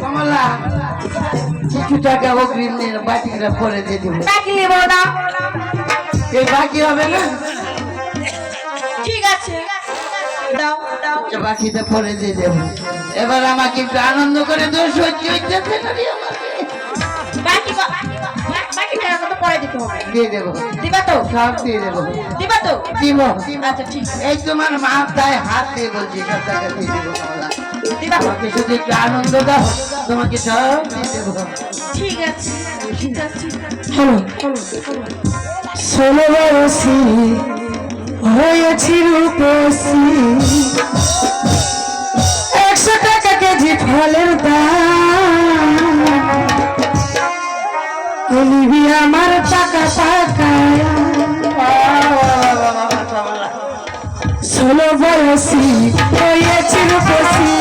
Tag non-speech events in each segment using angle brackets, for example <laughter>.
কমলা কিছু টাকা অগ্রিম নিয়ে বাকিটা পরে দিয়ে দিব। বাকি নেব না এই বাকি হবে না? ঠিক আছে। দাও দাও। বাকিটা পরে দিয়ে দেব। এবার আমাকে একটু আনন্দ করে হচ্ছে। বাকি বাকি টাকা তো পরে দিতে হবে। দিয়ে দেবো। দিবা তো? সব দিয়ে দেবো। দিবা তো? দিব। আচ্ছা ঠিক এই তোমার মাথায় হাত দিয়ে বলছি সব টাকা দিয়ে দেবো কমলা দিবা তো আমাকে শুধু একটু আনন্দ দাও। তোমাকে সব ঠিক আছে ঠিক আছে। ষোলো বয়সী হয়েছি রূপসী। একশো টাকা কেজি ফলের দাম। আমার টাকা টাকা ষোলো বয়সী হয়েছি রূপসী।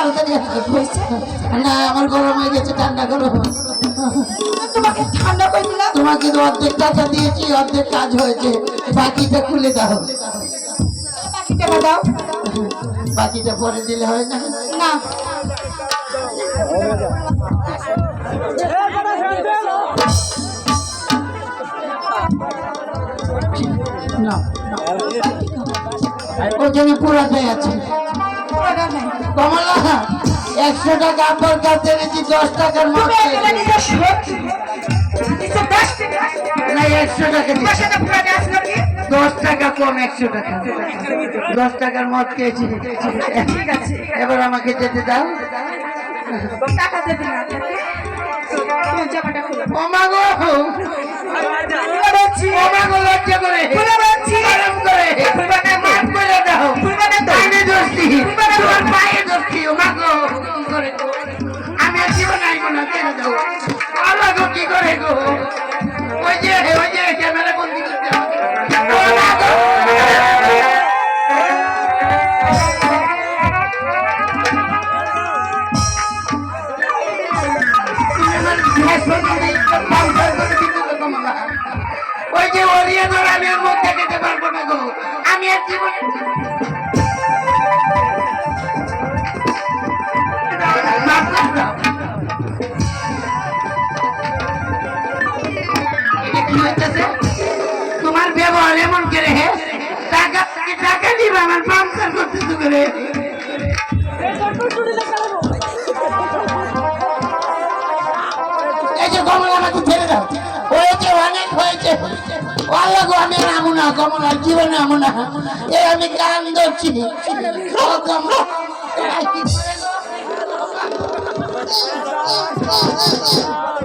তাড়াতাড়ি। না আমার গরম হয়ে গেছে ঠান্ডা গরম তোমাকে ঠান্ডা করে দিলাম। তোমাকে তো অর্ধেক টাকা দিয়েছি অর্ধেক কাজ হয়েছে। বাকিটা খুলে দাও। বাকি দাও। বাকিটা পরে দিলে হয় না? না। ওখানে পুরাটাই আছে। কমলা একশো টাকা আব্বার কাছে এনেছি দশ টাকার টাকা না। একশো টাকা দশ টাকা কম একশো টাকা। দশ টাকার মদ খেয়েছি। ঠিক আছে। এবার আমাকে যেতে দাও। টাকা দেবে না লজ্জা করে। ওই যে ওরিয়ানোর আমি আর মুখ দেখাতে পারব না গো। আমি জীবনে কি হইতেছে? তোমার ব্যবহার এমন করে টাকা টাকা দিবে আমার পাংচার করতেছে করে আল্লাহ গো আমি আর আমু না কমল আর জীবনে আমু না এই আমি গান ধরছি ও কি? <laughs> <laughs>